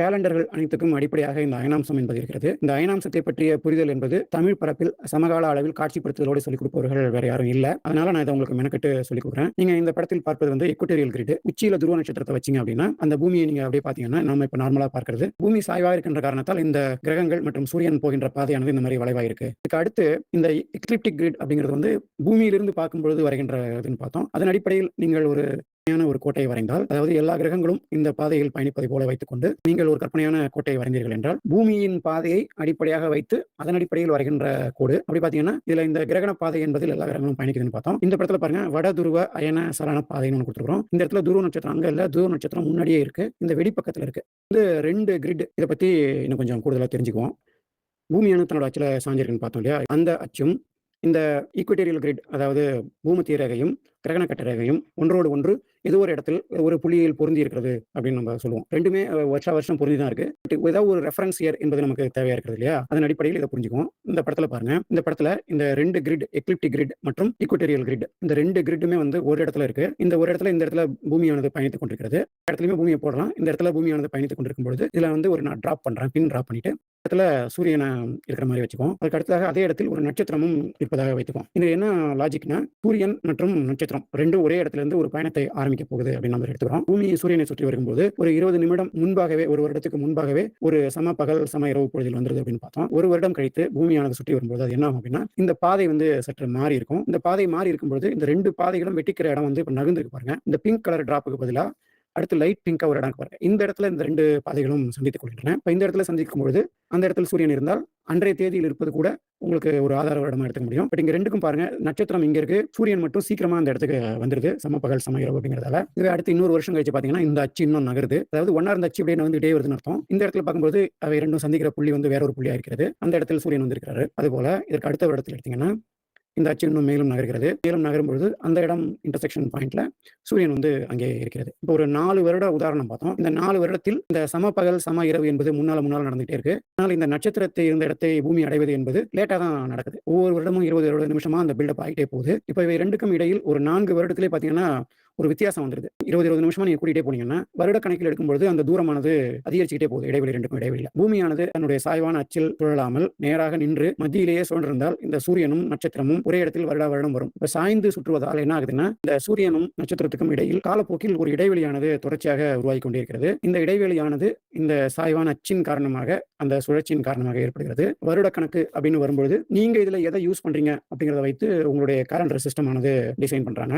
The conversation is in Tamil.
கேலண்டர்கள் அனைத்துக்கும் அடிப்படையாக இந்த அயனாம்சம் என்பது இருக்கிறது. இந்த அயனாம்சத்தை பற்றிய புரிதல் என்பது தமிழ் பரப்பில் சமகால அளவில் காட்சிப்படுத்துதலோடு சொல்லிக் கொடுப்பவர்கள் வேற யாரும் இல்ல. அதனால நான் இதை உங்களுக்கு மெனக்கெட்டு சொல்லிக் கொடுக்குறேன். நீங்க இந்த படத்தில் பார்ப்பது வந்து எக்குட்டேரியல் கிரிட் உச்சியில துருவ நட்சத்திரத்தை வச்சீங்க அப்படின்னா அந்த பூமியை நீங்க அப்படியே பாத்தீங்கன்னா நம்ம இப்ப நார்மலா பார்க்கிறது. பூமி சாய்வா இருக்கின்ற காரணத்தால் இந்த கிரகங்கள் மற்றும் சூரியன் போகின்ற பாதையானது இந்த மாதிரி வளைவா இருக்கு இதுக்கு அடுத்து இந்த எக்லிப்டிக் கிரிட் அப்படிங்கிறது வந்து பூமியிலிருந்து பார்க்கும்பொழுது வருகின்றதுன்னு பார்த்தோம். அதன் அடிப்படையில் நீங்கள் ஒரு கற்பனையான ஒரு கோட்டையை வரைந்தால் அதாவது எல்லா கிரகங்களும் இந்த பாதையில் பயணிப்பதை போல வைத்துக்கொண்டு நீங்கள் ஒரு கற்பனையான கோட்டையை வரைந்தீர்கள் என்றால் பூமியின் பாதையை அடிப்படையாக வைத்து அதன் அடிப்படையில் வருகின்ற கோடு. அப்படி பார்த்தீங்கன்னா இதுல இந்த கிரகண பாதை என்பதில் எல்லா கிரகங்களும் பயணிக்குதுன்னு பார்த்தோம். இந்த படத்துல பாருங்க வட துருவ அயன சரண பாதைன்னு ஒன்று கொடுத்துருக்கோம் இந்த இடத்துல துருவ நட்சத்திரம் அங்க இல்ல துருவ நட்சத்திரம் முன்னாடியே இருக்கு. இந்த வெடிப்பக்கத்துல இருக்கு. இந்த ரெண்டு கிரிட் இதை பத்தி இன்னும் கொஞ்சம் கூடுதலாக தெரிஞ்சுக்குவோம். பூமியான தன்னோட அச்சில் சாஞ்சிருக்குன்னு பார்த்தோம் இல்லையா? அந்த அச்சும் இந்த ஈக்குவட்டேரியல் கிரிட் அதாவது பூமத்திய ரேகையும் கிரகணக்கட்ட கட்டரேகையும் ஒன்றோடு ஒன்று ஏதோ ஒரு இடத்தில் ஒரு புள்ளியில் பொருந்தி இருக்கிறது அப்படின்னு நம்ம சொல்லுவோம். ரெண்டுமே வருஷா வருஷம் பொருந்தி தான் இருக்கு. பட் ஏதாவது ஒரு ரெஃபரன்ஸ் இயர் என்பது நமக்கு தேவையா இருக்கிறது இல்லையா? அதன் அடிப்படையில் இதை புரிஞ்சுக்குவோம். இந்த படத்துல பாருங்க. இந்த படத்துல இந்த ரெண்டு கிரிட் எக்லிப்டி கிரிட் மற்றும் ஈக்குவட்டேரியல் கிரிட் இந்த ரெண்டு கிரிட்டுமே வந்து ஒரு இடத்துல இருக்கு. இந்த ஒரு இடத்துல இந்த இடத்துல பூமியானது பயணித்துக் கொண்டிருக்கிறது. இடத்துலயுமே பூமியை போடலாம். இந்த இடத்துல பூமியானது பயணித்துக் கொண்டிருக்கும் பொழுது இதுல வந்து ஒரு நான் டிராப் பண்றேன். பின் டிராப் பண்ணிட்டு இடத்துல சூரியனை இருக்கிற மாதிரி வச்சுக்குவோம். அதுக்கு அடுத்ததாக அதே இடத்தில் ஒரு நட்சத்திரமும் இருப்பதாக வைத்துக்கோம். இது என்ன லாஜிக்னா சூரியன் மற்றும் நட்சத்திரம் ரெண்டும் ஒரே இடத்துல இருந்து ஒரு பயணத்தை ஆரம்பிக்க போகுது அப்படின்னு நம்ம எடுத்துக்கிறோம். பூமி சூரியனை சுற்றி வரும்போது ஒரு இருபது நிமிடம் முன்பாகவே ஒரு வருடத்துக்கு முன்பாகவே ஒரு சம பகல் சம இரவு பொழுதில் வந்துருது அப்படின்னு பார்த்தோம். ஒரு வருடம் கழித்து பூமியானது சுற்றி வரும்போது அது என்ன ஆகும் அப்படின்னா இந்த பாதை வந்து சற்று மாறி இருக்கும். இந்த பாதை மாறி இருக்கும்போது இந்த ரெண்டு பாதைகளும் வெட்டிக்கிற இடம் வந்து இப்போ நகர்ந்துருக்கு பாருங்க. இந்த பிங்க் கலர் டிராப்புக்கு பதிலாக அடுத்து லைட் பிங்கா ஒரு இடம் இருக்கு பாருங்க. இந்த இடத்துல இந்த ரெண்டு பாதைகளும் சந்தித்துக் கொள்கின்றன. இப்போ இந்த இடத்துல சந்திக்கும் பொழுது அந்த இடத்துல சூரியன் இருந்தால் அன்றைய தேதியில் இருப்பது கூட உங்களுக்கு ஒரு ஆதார இடமா எடுத்துக்க முடியும். பட் இங்க ரெண்டுக்கும் பாருங்க நட்சத்திரம் இங்க இருக்கு. சூரியன் மட்டும் சீக்கிரமா அந்த இடத்துக்கு வந்துருது. சம பகல் சம இரவு அப்படிங்கிறதால. இதுவே அடுத்து இன்னொரு வருஷம் கழிச்சு பாத்தீங்கன்னா இந்த அச்சு இன்னும் நகருது. அதாவது ஒன்னா இருந்த அச்சு அப்படியே வந்துட்டே வருதுன்னு அர்த்தம். இந்த இடத்துல பார்க்கும்போது அவை இரண்டும் சந்திக்கிற புள்ளி வந்து வேற ஒரு புள்ளியா இருக்கிறது. அந்த இடத்துல சூரியன் வந்திருக்கிறாரு. அதுபோல இதற்கு அடுத்த இடத்துல எடுத்தீங்கன்னா இந்த அச்சு இன்னும் மேலும் நகர்கிறது. மேலும் நகரும் பொழுது அந்த இடம் இன்டர்செக்ஷன் பாயிண்ட்ல சூரியன் வந்து அங்கே இருக்கிறது. இப்போ ஒரு நாலு வருட உதாரணம் பார்த்தோம். இந்த நாலு வருடத்தில் இந்த சம பகல் சம இரவு என்பது முன்னால முன்னால் நடந்துகிட்டே இருக்கு. ஆனால் இந்த நட்சத்திரத்தை இருந்த இடத்தை பூமி அடைவது என்பது லேட்டா தான் நடக்குது. ஒவ்வொரு வருடமும் இருபது இருபது நிமிஷமா அந்த பில்டப் ஆகிட்டே போகுது. இப்போ இவை ரெண்டுக்கும் இடையில் ஒரு நான்கு வருடத்திலே பார்த்தீங்கன்னா ஒரு வித்தியாசம் வந்துருது. இருபது இருபது நிமிஷமா நீங்க கூட்டிகிட்டே போனீங்கன்னா வருட கணக்கில் எடுக்கும்போது அந்த தூரமானது அதிகரிச்சுக்கிட்டே போகுது இடைவெளி ரெண்டுக்கும் இடைவெளியில். பூமியானது தன்னுடைய சாய்வான அச்சில் சுழலாமல் நேராக நின்று மத்தியிலேயே சுழன்றிருந்தால் இந்த சூரியனும் நட்சத்திரமும் ஒரே இடத்தில் வருடா வருடம் வரும். இப்ப சாய்ந்து சுற்றுவதால் என்ன ஆகுதுன்னா இந்த சூரியனும் நட்சத்திரத்துக்கும் இடையில் காலப்போக்கில் ஒரு இடைவெளியானது தொடர்ச்சியாக உருவாகி கொண்டிருக்கிறது இந்த இடைவெளியானது இந்த சாய்வான அச்சின் காரணமாக அந்த சுழற்சியின் காரணமாக ஏற்படுகிறது. வருட கணக்கு அப்படின்னு வரும்பொழுது நீங்க இதுல எதை யூஸ் பண்றீங்க அப்படிங்கிறத வைத்து உங்களுடைய கேலண்டர் சிஸ்டம் ஆனது டிசைன் பண்றாங்க.